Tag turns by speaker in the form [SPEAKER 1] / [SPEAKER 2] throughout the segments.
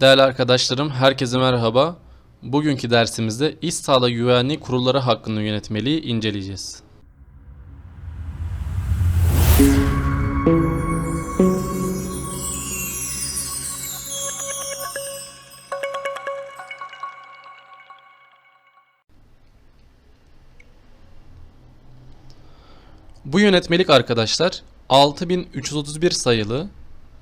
[SPEAKER 1] Değerli arkadaşlarım, herkese merhaba. Bugünkü dersimizde iş sağlığı güvenliği kurulları hakkında yönetmeliği inceleyeceğiz. Bu yönetmelik arkadaşlar 6331 sayılı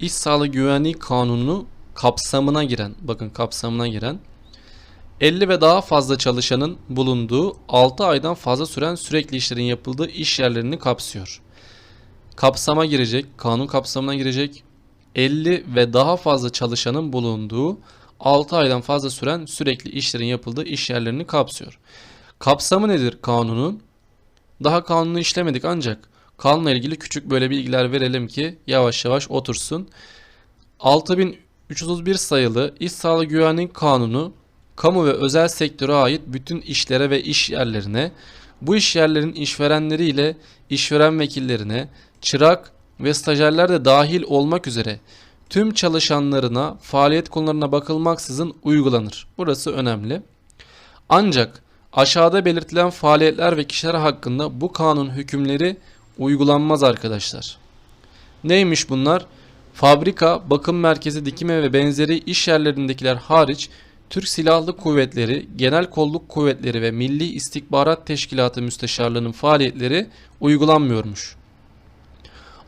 [SPEAKER 1] İş Sağlığı Güvenliği Kanunu kapsamına giren, bakın kapsamına giren 50 ve daha fazla çalışanın bulunduğu 6 aydan fazla süren sürekli işlerin yapıldığı iş yerlerini kapsıyor. Kapsama girecek, kanun kapsamına girecek 50 ve daha fazla çalışanın bulunduğu 6 aydan fazla süren sürekli işlerin yapıldığı iş yerlerini kapsıyor. Kapsamı nedir kanunun? Daha kanunu işlemedik ancak kanunla ilgili küçük böyle bilgiler verelim ki yavaş yavaş otursun. 6331 sayılı İş Sağlığı Güvenlik Kanunu kamu ve özel sektöre ait bütün işlere ve iş yerlerine, bu iş yerlerin işverenleriyle işveren vekillerine, çırak ve stajyerler de dahil olmak üzere tüm çalışanlarına faaliyet konularına bakılmaksızın uygulanır. Burası önemli. Ancak aşağıda belirtilen faaliyetler ve kişiler hakkında bu kanun hükümleri uygulanmaz arkadaşlar. Neymiş bunlar? Fabrika, bakım merkezi, dikim evi ve benzeri iş yerlerindekiler hariç Türk Silahlı Kuvvetleri, Genel Kolluk Kuvvetleri ve Milli İstihbarat Teşkilatı Müsteşarlığının faaliyetleri uygulanmıyormuş.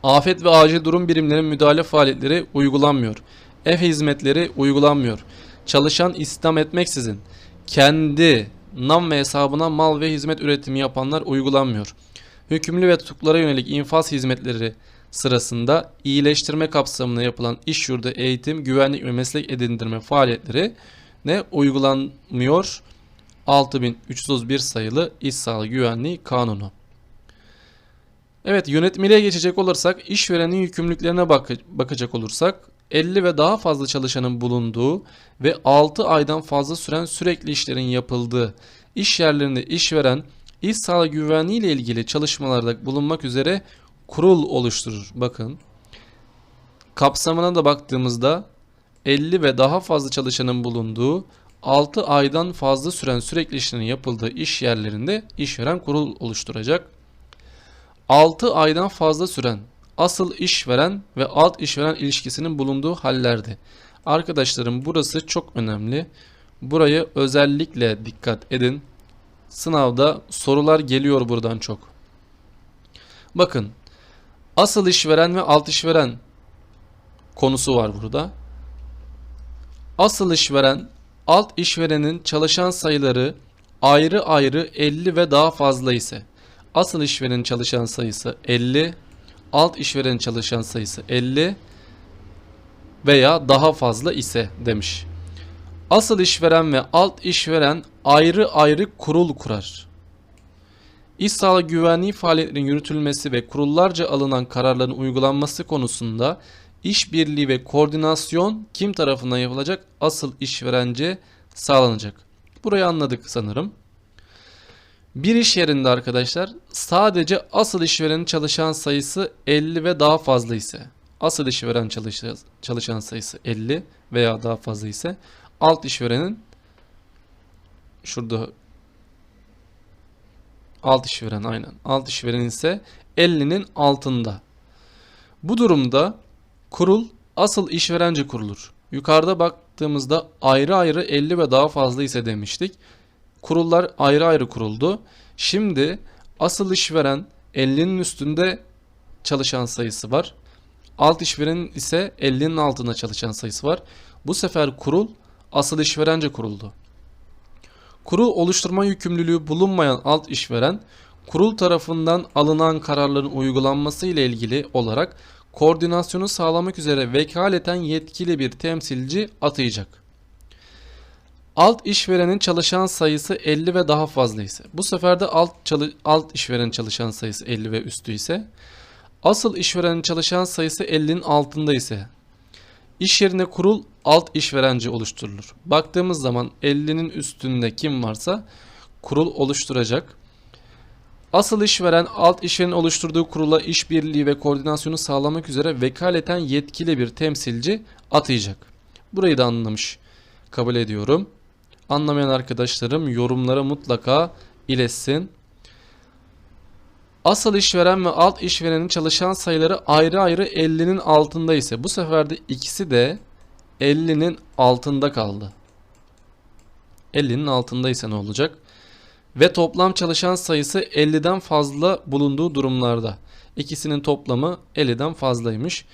[SPEAKER 1] Afet ve acil durum birimlerinin müdahale faaliyetleri uygulanmıyor. Ev hizmetleri uygulanmıyor. Çalışan istihdam etmeksizin kendi nam ve hesabına mal ve hizmet üretimi yapanlar uygulanmıyor. Hükümlü ve tutuklara yönelik infaz hizmetleri sırasında iyileştirme kapsamında yapılan iş yurdu eğitim, güvenlik ve meslek edindirme faaliyetleri ne uygulanmıyor? 6331 sayılı İş Sağlığı Güvenliği Kanunu. Evet yönetmeliğe geçecek olursak işverenin yükümlülüklerine bak bakacak olursak 50 ve daha fazla çalışanın bulunduğu ve 6 aydan fazla süren sürekli işlerin yapıldığı iş yerlerinde işveren iş sağlığı güvenliği ile ilgili çalışmalarda bulunmak üzere kurul oluşturur. Bakın kapsamına da baktığımızda 50 ve daha fazla çalışanın bulunduğu 6 aydan fazla süren sürekli işlerin yapıldığı iş yerlerinde işveren kurul oluşturacak. 6 aydan fazla süren asıl işveren ve alt işveren ilişkisinin bulunduğu hallerde. Arkadaşlarım burası çok önemli. Burayı özellikle dikkat edin. Sınavda sorular geliyor buradan çok. Bakın asıl işveren ve alt işveren konusu var burada. Asıl işveren alt işverenin çalışan sayıları ayrı ayrı 50 ve daha fazla ise asıl işverenin çalışan sayısı 50, alt işverenin çalışan sayısı 50 veya daha fazla ise demiş. Asıl işveren ve alt işveren ayrı ayrı kurul kurar. İş sağlığı güvenliği faaliyetlerinin yürütülmesi ve kurullarca alınan kararların uygulanması konusunda işbirliği ve koordinasyon kim tarafından yapılacak? Asıl işverence sağlanacak. Burayı anladık sanırım. Bir iş yerinde arkadaşlar sadece asıl işverenin çalışan sayısı 50 ve daha fazla ise asıl işveren çalışan sayısı 50 veya daha fazla ise alt işverenin şurada alt işveren aynen alt işveren ise 50'nin altında. Bu durumda kurul asıl işverence kurulur. Yukarıda baktığımızda ayrı ayrı 50 ve daha fazla ise demiştik. Kurullar ayrı ayrı kuruldu. Şimdi asıl işveren 50'nin üstünde çalışan sayısı var. Alt işverenin ise 50'nin altında çalışan sayısı var. Bu sefer kurul asıl işverence kuruldu. Kurul oluşturma yükümlülüğü bulunmayan alt işveren kurul tarafından alınan kararların uygulanması ile ilgili olarak koordinasyonu sağlamak üzere vekaleten yetkili bir temsilci atayacak. Alt işverenin çalışan sayısı 50 ve daha fazla ise bu sefer de alt, alt işverenin çalışan sayısı 50 ve üstü ise asıl işverenin çalışan sayısı 50'nin altında ise iş yerine kurul alt işverenci oluşturulur. Baktığımız zaman 50'nin üstünde kim varsa kurul oluşturacak. Asıl işveren alt işverenin oluşturduğu kurula işbirliği ve koordinasyonu sağlamak üzere vekaleten yetkili bir temsilci atayacak. Burayı da anlamış kabul ediyorum. Anlamayan arkadaşlarım yorumlara mutlaka iletsin. Asıl işveren ve alt işverenin çalışan sayıları ayrı ayrı 50'nin altında ise bu sefer de ikisi de 50'nin altında kaldı. 50'nin altında ise ne olacak? Ve toplam çalışan sayısı 50'den fazla bulunduğu durumlarda. İkisinin toplamı 50'den fazlaymış.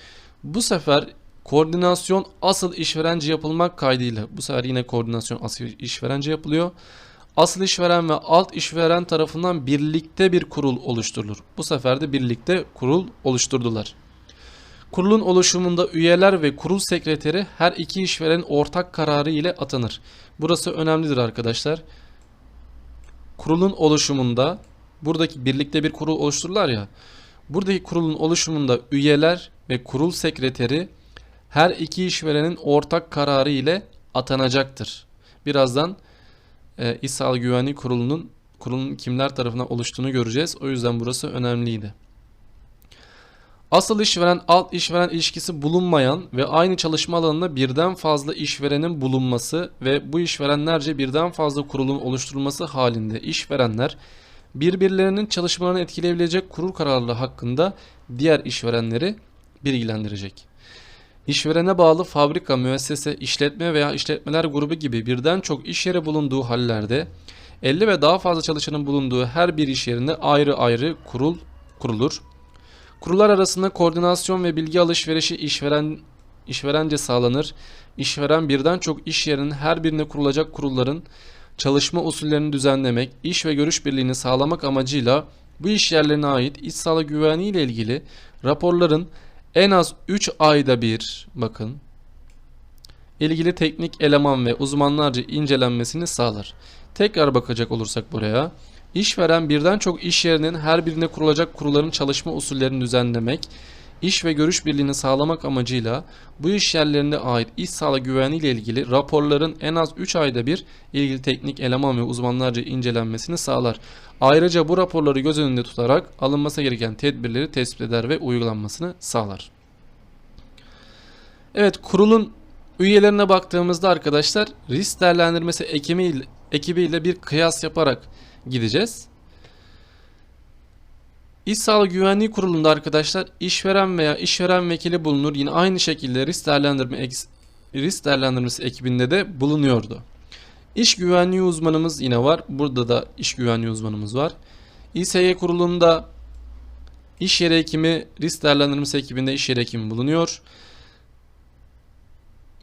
[SPEAKER 1] Bu sefer koordinasyon asıl işverence yapılmak kaydıyla bu sefer yine koordinasyon asıl işverence yapılıyor. Asıl işveren ve alt işveren tarafından birlikte bir kurul oluşturulur. Bu sefer de birlikte kurul oluşturdular. Kurulun oluşumunda üyeler ve kurul sekreteri her iki işverenin ortak kararı ile atanır. Burası önemlidir arkadaşlar. Kurulun oluşumunda buradaki birlikte bir kurul oluştururlar ya. Buradaki kurulun oluşumunda üyeler ve kurul sekreteri her iki işverenin ortak kararı ile atanacaktır. Birazdan e, İş Sağlığı Güvenliği Kurulu'nun kurulun kimler tarafından oluştuğunu göreceğiz. O yüzden burası önemliydi. Asıl işveren alt işveren ilişkisi bulunmayan ve aynı çalışma alanında birden fazla işverenin bulunması ve bu işverenlerce birden fazla kurulun oluşturulması halinde işverenler birbirlerinin çalışmalarını etkileyebilecek kurul kararları hakkında diğer işverenleri bilgilendirecek. İşverene bağlı fabrika, müessese, işletme veya işletmeler grubu gibi birden çok iş yeri bulunduğu hallerde 50 ve daha fazla çalışanın bulunduğu her bir iş yerinde ayrı ayrı kurul kurulur. Kurullar arasında koordinasyon ve bilgi alışverişi işveren işverence sağlanır. İşveren birden çok iş yerinin her birine kurulacak kurulların çalışma usullerini düzenlemek, iş ve görüş birliğini sağlamak amacıyla bu iş yerlerine ait iş sağlığı güvenliği ile ilgili raporların en az 3 ayda bir bakın ilgili teknik eleman ve uzmanlarca incelenmesini sağlar. Tekrar bakacak olursak buraya. İşveren birden çok iş yerinin her birine kurulacak kurulların çalışma usullerini düzenlemek, iş ve görüş birliğini sağlamak amacıyla bu iş yerlerine ait iş sağlığı güvenliği ile ilgili raporların en az 3 ayda bir ilgili teknik eleman ve uzmanlarca incelenmesini sağlar. Ayrıca bu raporları göz önünde tutarak alınması gereken tedbirleri tespit eder ve uygulanmasını sağlar. Evet kurulun üyelerine baktığımızda arkadaşlar risk değerlendirmesi ekibiyle, ekibiyle bir kıyas yaparak gideceğiz. İş Sağlığı Güvenliği Kurulu'nda arkadaşlar işveren veya işveren vekili bulunur. Yine aynı şekilde risk değerlendirme risk değerlendirmesi ekibinde de bulunuyordu. İş güvenliği uzmanımız yine var. Burada da iş güvenliği uzmanımız var. İSG kurulunda iş yeri hekimi, risk değerlendirmesi ekibinde iş yeri hekimi bulunuyor.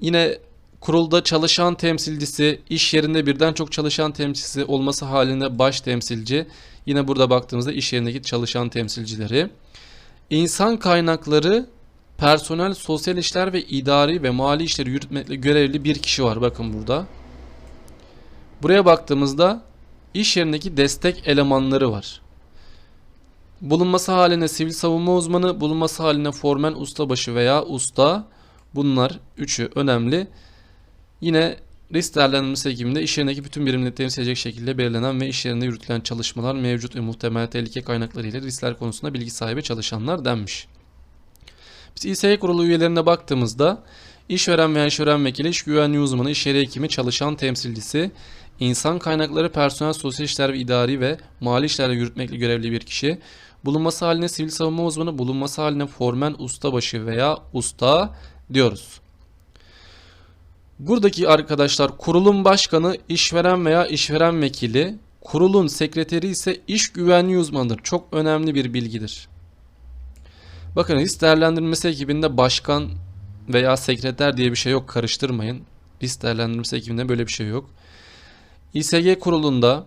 [SPEAKER 1] Yine kurulda çalışan temsilcisi, iş yerinde birden çok çalışan temsilcisi olması halinde baş temsilci. Yine burada baktığımızda iş yerindeki çalışan temsilcileri. İnsan kaynakları, personel, sosyal işler ve idari ve mali işleri yürütmekle görevli bir kişi var. Bakın burada. Buraya baktığımızda iş yerindeki destek elemanları var. Bulunması haline sivil savunma uzmanı, bulunması haline formen ustabaşı veya usta. Bunlar üçü önemli. Yine risk değerlendirmesi ekibinde iş yerindeki bütün birimleri temsil edecek şekilde belirlenen ve iş yerinde yürütülen çalışmalar mevcut ve muhtemel tehlike kaynakları ile riskler konusunda bilgi sahibi çalışanlar denmiş. Biz İSE kurulu üyelerine baktığımızda işveren veya işveren vekili, iş güvenliği uzmanı, iş yeri hekimi, çalışan temsilcisi, insan kaynakları, personel, sosyal işler ve idari ve mali işlerle yürütmekle görevli bir kişi, bulunması haline sivil savunma uzmanı, bulunması haline formen ustabaşı veya usta diyoruz. Buradaki arkadaşlar kurulun başkanı işveren veya işveren vekili, kurulun sekreteri ise iş güvenliği uzmanıdır. Çok önemli bir bilgidir. Bakın risk değerlendirmesi ekibinde başkan veya sekreter diye bir şey yok karıştırmayın. Risk değerlendirmesi ekibinde böyle bir şey yok. İSG kurulunda,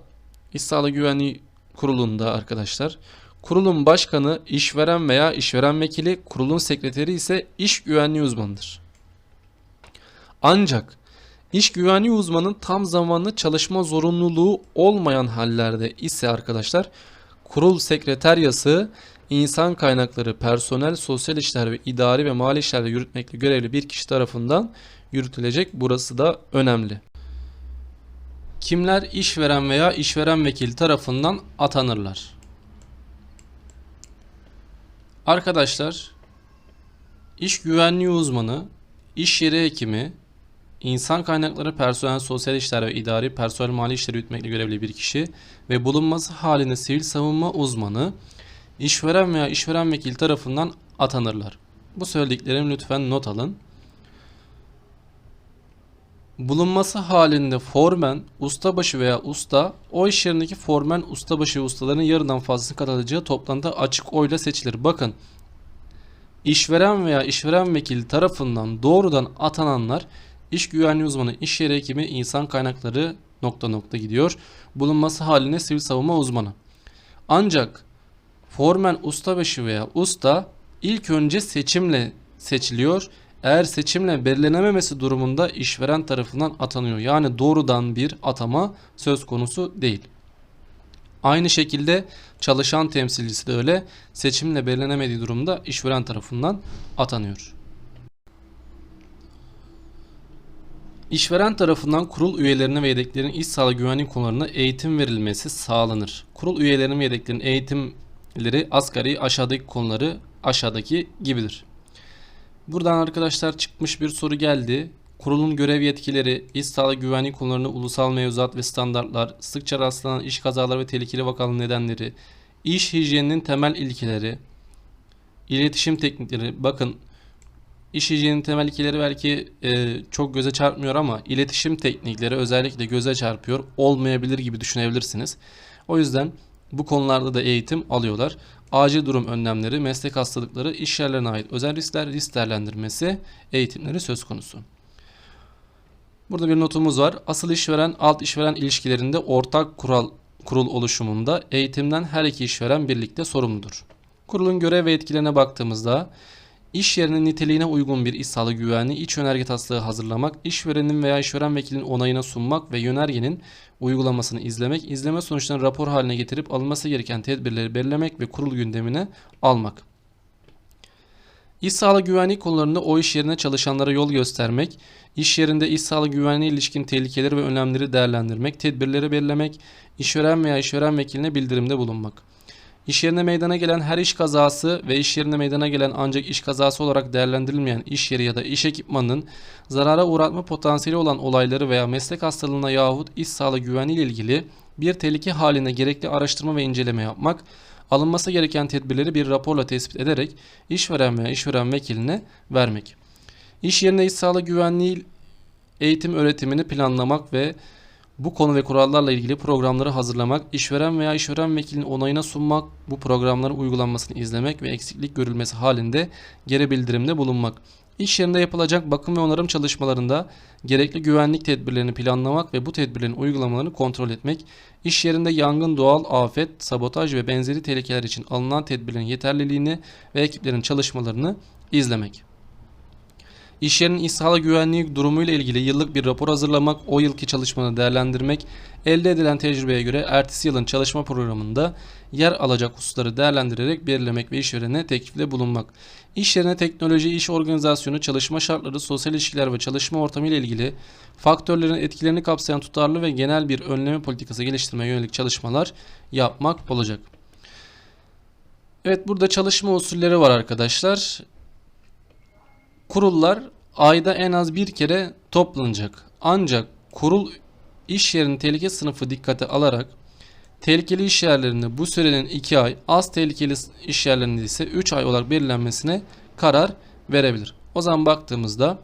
[SPEAKER 1] İş Sağlığı Güvenliği kurulunda arkadaşlar kurulun başkanı işveren veya işveren vekili, kurulun sekreteri ise iş güvenliği uzmanıdır. Ancak iş güvenliği uzmanının tam zamanlı çalışma zorunluluğu olmayan hallerde ise arkadaşlar kurul sekreteryası insan kaynakları, personel, sosyal işler ve idari ve mali işlerde yürütmekle görevli bir kişi tarafından yürütülecek. Burası da önemli. Kimler işveren veya işveren vekili tarafından atanırlar? Arkadaşlar iş güvenliği uzmanı, iş yeri hekimi, insan kaynakları, personel, sosyal işler ve idari, personel mali işleri yürütmekle görevli bir kişi ve bulunması halinde sivil savunma uzmanı işveren veya işveren vekili tarafından atanırlar. Bu söylediklerimi lütfen not alın. Bulunması halinde formen, ustabaşı veya usta o iş yerindeki formen, ustabaşı ve ustaların yarıdan fazlasını katılacağı toplantıda açık oyla seçilir. Bakın işveren veya işveren vekili tarafından doğrudan atananlar iş güvenliği uzmanı, iş yeri hekimi, insan kaynakları nokta nokta gidiyor. Bulunması halinde sivil savunma uzmanı. Ancak formen ustabaşı veya usta ilk önce seçimle seçiliyor. Eğer seçimle belirlenememesi durumunda işveren tarafından atanıyor. Yani doğrudan bir atama söz konusu değil. Aynı şekilde çalışan temsilcisi de öyle seçimle belirlenemediği durumda işveren tarafından atanıyor. İşveren tarafından kurul üyelerine ve yedeklerin iş sağlığı güvenlik konularında eğitim verilmesi sağlanır. Kurul üyelerinin ve yedeklerin eğitimleri asgari aşağıdaki konuları aşağıdaki gibidir. Buradan arkadaşlar çıkmış bir soru geldi. Kurulun görev yetkileri, iş sağlığı güvenlik konularında ulusal mevzuat ve standartlar, sıkça rastlanan iş kazaları ve tehlikeli vakaların nedenleri, iş hijyeninin temel ilkeleri, iletişim teknikleri. Bakın iş hijyeninin temel ilkeleri belki e, çok göze çarpmıyor ama iletişim teknikleri özellikle göze çarpıyor. Olmayabilir gibi düşünebilirsiniz. O yüzden bu konularda da eğitim alıyorlar. Acil durum önlemleri, meslek hastalıkları, iş yerlerine ait özel riskler, risk değerlendirmesi eğitimleri söz konusu. Burada bir notumuz var. Asıl işveren alt işveren ilişkilerinde ortak kural kurul oluşumunda eğitimden her iki işveren birlikte sorumludur. Kurulun görev ve etkilerine baktığımızda iş yerinin niteliğine uygun bir iş sağlığı güvenliği iç yönerge taslağı hazırlamak, işverenin veya işveren vekilinin onayına sunmak ve yönergenin uygulamasını izlemek, izleme sonuçlarını rapor haline getirip alınması gereken tedbirleri belirlemek ve kurul gündemine almak. İş sağlığı güvenliği konularında o iş yerine çalışanlara yol göstermek, iş yerinde iş sağlığı güvenliği ilişkin tehlikeleri ve önlemleri değerlendirmek, tedbirleri belirlemek, işveren veya işveren vekiline bildirimde bulunmak. İş yerine meydana gelen her iş kazası ve iş yerine meydana gelen ancak iş kazası olarak değerlendirilmeyen iş yeri ya da iş ekipmanının zarara uğratma potansiyeli olan olayları veya meslek hastalığına yahut iş sağlığı güvenliği ile ilgili bir tehlike halinde gerekli araştırma ve inceleme yapmak, alınması gereken tedbirleri bir raporla tespit ederek işveren veya işveren vekiline vermek. İş yerine iş sağlığı güvenliği eğitim öğretimini planlamak ve bu konu ve kurallarla ilgili programları hazırlamak, işveren veya işveren vekilinin onayına sunmak, bu programların uygulanmasını izlemek ve eksiklik görülmesi halinde geri bildirimde bulunmak. İş yerinde yapılacak bakım ve onarım çalışmalarında gerekli güvenlik tedbirlerini planlamak ve bu tedbirlerin uygulamalarını kontrol etmek, iş yerinde yangın, doğal afet, sabotaj ve benzeri tehlikeler için alınan tedbirlerin yeterliliğini ve ekiplerin çalışmalarını izlemek. İş yerinin sağlığı güvenliği durumuyla ilgili yıllık bir rapor hazırlamak, o yılki çalışmanı değerlendirmek, elde edilen tecrübeye göre ertesi yılın çalışma programında yer alacak hususları değerlendirerek belirlemek ve işverene teklifte bulunmak. İş yerine teknoloji, iş organizasyonu, çalışma şartları, sosyal ilişkiler ve çalışma ortamı ile ilgili faktörlerin etkilerini kapsayan tutarlı ve genel bir önleme politikası geliştirmeye yönelik çalışmalar yapmak olacak. Evet burada çalışma usulleri var arkadaşlar. Kurullar ayda en az bir kere toplanacak. Ancak kurul iş yerinin tehlike sınıfı dikkate alarak tehlikeli iş yerlerinde bu sürenin 2 ay, az tehlikeli iş yerlerinde ise 3 ay olarak belirlenmesine karar verebilir. O zaman baktığımızda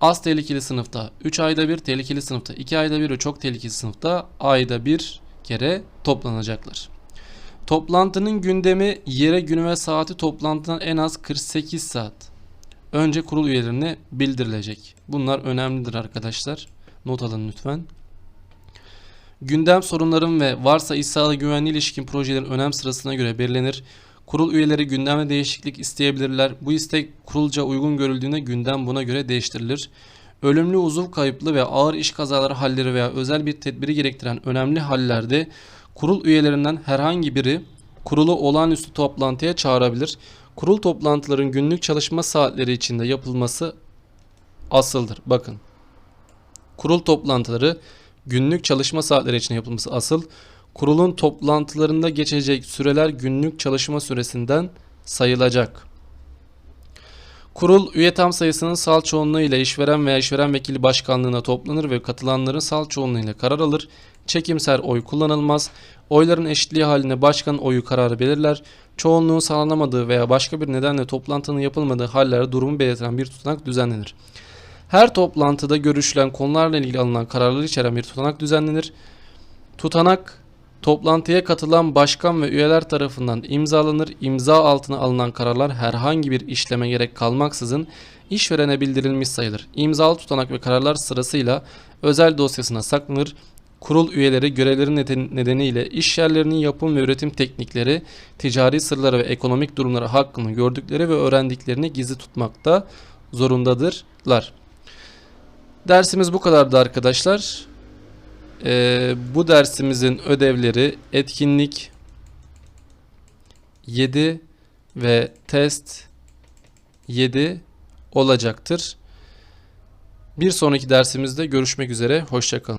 [SPEAKER 1] az tehlikeli sınıfta 3 ayda bir, tehlikeli sınıfta 2 ayda bir ve çok tehlikeli sınıfta ayda bir kere toplanacaklar. Toplantının gündemi yere günü ve saati toplantıdan en az 48 saat önce kurul üyelerine bildirilecek. Bunlar önemlidir arkadaşlar. Not alın lütfen. Gündem sorunların ve varsa iş sağlığı güvenliği ilişkin projelerin önem sırasına göre belirlenir. Kurul üyeleri gündemde değişiklik isteyebilirler. Bu istek kurulca uygun görüldüğünde gündem buna göre değiştirilir. Ölümlü uzuv kayıplı ve ağır iş kazaları halleri veya özel bir tedbiri gerektiren önemli hallerde kurul üyelerinden herhangi biri kurulu olağanüstü toplantıya çağırabilir. Kurul toplantıların günlük çalışma saatleri içinde yapılması asıldır. Bakın. Kurul toplantıları günlük çalışma saatleri için yapılması asıl. Kurulun toplantılarında geçecek süreler günlük çalışma süresinden sayılacak. Kurul üye tam sayısının sal çoğunluğu ile işveren veya işveren vekili başkanlığına toplanır ve katılanların sal çoğunluğu ile karar alır. Çekimser oy kullanılmaz. Oyların eşitliği halinde başkan oyu kararı belirler. Çoğunluğun sağlanamadığı veya başka bir nedenle toplantının yapılmadığı hallerde durumu belirten bir tutanak düzenlenir. Her toplantıda görüşülen konularla ilgili alınan kararları içeren bir tutanak düzenlenir. Tutanak toplantıya katılan başkan ve üyeler tarafından imzalanır. İmza altına alınan kararlar herhangi bir işleme gerek kalmaksızın işverene bildirilmiş sayılır. İmzalı tutanak ve kararlar sırasıyla özel dosyasına saklanır. Kurul üyeleri görevleri neden- nedeniyle iş yerlerinin yapım ve üretim teknikleri, ticari sırları ve ekonomik durumları hakkında gördükleri ve öğrendiklerini gizli tutmakta zorundadırlar. Dersimiz bu kadardı arkadaşlar. Ee, bu dersimizin ödevleri etkinlik 7 ve test 7 olacaktır. Bir sonraki dersimizde görüşmek üzere. Hoşçakalın.